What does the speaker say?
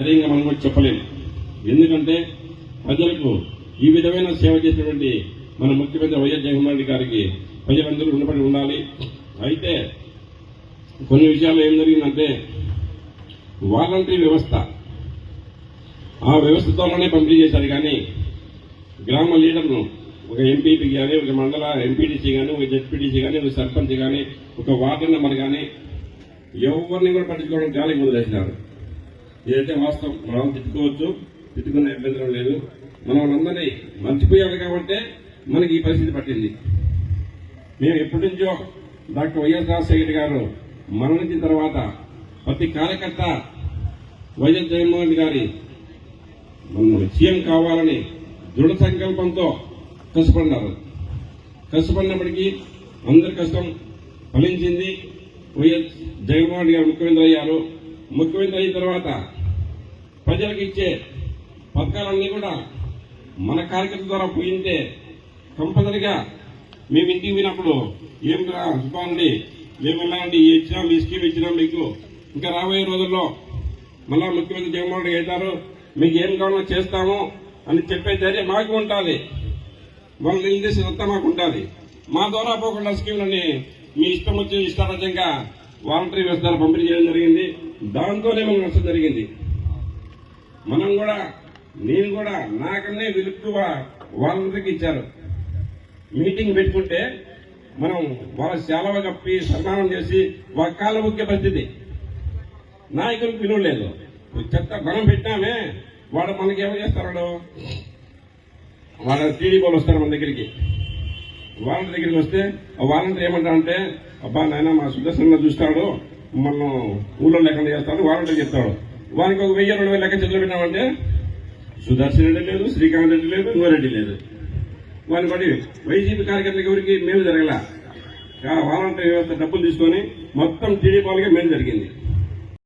సరిగ్గా మనం కూడా చెప్పలేము. ఎందుకంటే ప్రజలకు ఈ విధమైన సేవ చేసినటువంటి మన ముఖ్యమంత్రి వైఎస్ జగన్మోహన్ రెడ్డి గారికి ప్రజలందరూ రుణపడి ఉండాలి. అయితే కొన్ని విషయాలు ఏం జరిగిందంటే వాలంటరీ వ్యవస్థ. ఆ వ్యవస్థతోనే పంపిణీ చేశారు కానీ గ్రామ లీడర్ను ఒక ఎంపీపీ కానీ ఒక మండల ఎంపీటీసీ కానీ ఒక జెడ్పీటీసీ కానీ ఒక సర్పంచ్ కానీ ఒక వార్డు నెంబర్ కానీ ఎవరిని కూడా పట్టించుకోవడం చాలా వదిలేసినారు ఇదైతే వాస్తవం మనం తిట్టుకోవచ్చు తిట్టుకున్న అభ్యంతరం లేదు. మనం అందరినీ మర్చిపోయాడు కాబట్టి మనకి ఈ పరిస్థితి పట్టింది. మేము ఎప్పటి నుంచో డాక్టర్ వైఎస్ రాజశేఖర్ గారు మరణించిన తర్వాత ప్రతి కార్యకర్త వైఎస్ జగన్మోహన్ గారి మనం సీఎం కావాలని దృఢ సంకల్పంతో కష్టపడినారు కష్టపడినప్పటికీ అందరి కష్టం ఫలించింది వైఎస్ జగన్మోహన్ గారు ముఖ్యమంత్రి అయ్యారు. ముఖ్యమంత్రి అయిన తర్వాత ప్రజలకు ఇచ్చే పథకాలన్నీ కూడా మన కార్యకర్త ద్వారా పోయింటే కంపల్సరిగా మేము ఇంటికి పోయినప్పుడు ఏం రా మేము ఇలాంటి ఇచ్చినాం ఈ స్కీమ్ ఇచ్చినాం మీకు? ఇంకా రాబోయే రోజుల్లో మళ్ళా ముఖ్యమంత్రి జగన్మోహన్ రెడ్డి అవుతారు మీకు ఏం కావాలో చేస్తాము అని చెప్పే ధైర్యం మాకు ఉంటుంది వాళ్ళు నిలదీసి అంతా మాకు ఉంటుంది మా ద్వారా పోకుండా స్కీమ్లని మీ ఇష్టం వచ్చి ఇష్టారాజ్యంగా వాలంటరీ వ్యవస్థ పంపిణీ చేయడం జరిగింది. దాంతోనే మనం నష్టం జరిగింది. మనం కూడా నేను కూడా నాకన్నే విలుక్కువ వాళ్ళందరికీ ఇచ్చారు. మీటింగ్ పెట్టుకుంటే మనం వాళ్ళ సెలవు కప్పి సన్మానం చేసి వాళ్ళ కాళ్ళ ముఖ్య పరిస్థితి. నాయకులకు విలువ లేదు చెత్త మనం పెట్టామే. వాడు మనకి ఏమో చేస్తాడు వాళ్ళ టీడీపీలు వస్తారు మన దగ్గరికి. వాళ్ళ దగ్గరికి వస్తే ఆ ఏమంటారంటే అబ్బా నాయన మా సుదర్శన చూస్తాడు. మనం ఊళ్ళో లేకుండా చేస్తాడు వాలంటీర్ చెప్తాడు వానికి ఒక వెయ్యి రెండు వేలు లెక్క చేతులు పెట్టామంటే సుదర్శన్ రెడ్డి లేదు శ్రీకాంత్ రెడ్డి లేదు ఇంకోరెడ్డి లేదు. వాని బట్టి వైసీపీ కార్యకర్తలకు ఎవరికి మేలు జరగల. వారంటీ వ్యవస్థ డబ్బులు తీసుకొని మొత్తం టీడీపీ వాళ్ళకే మేలు జరిగింది.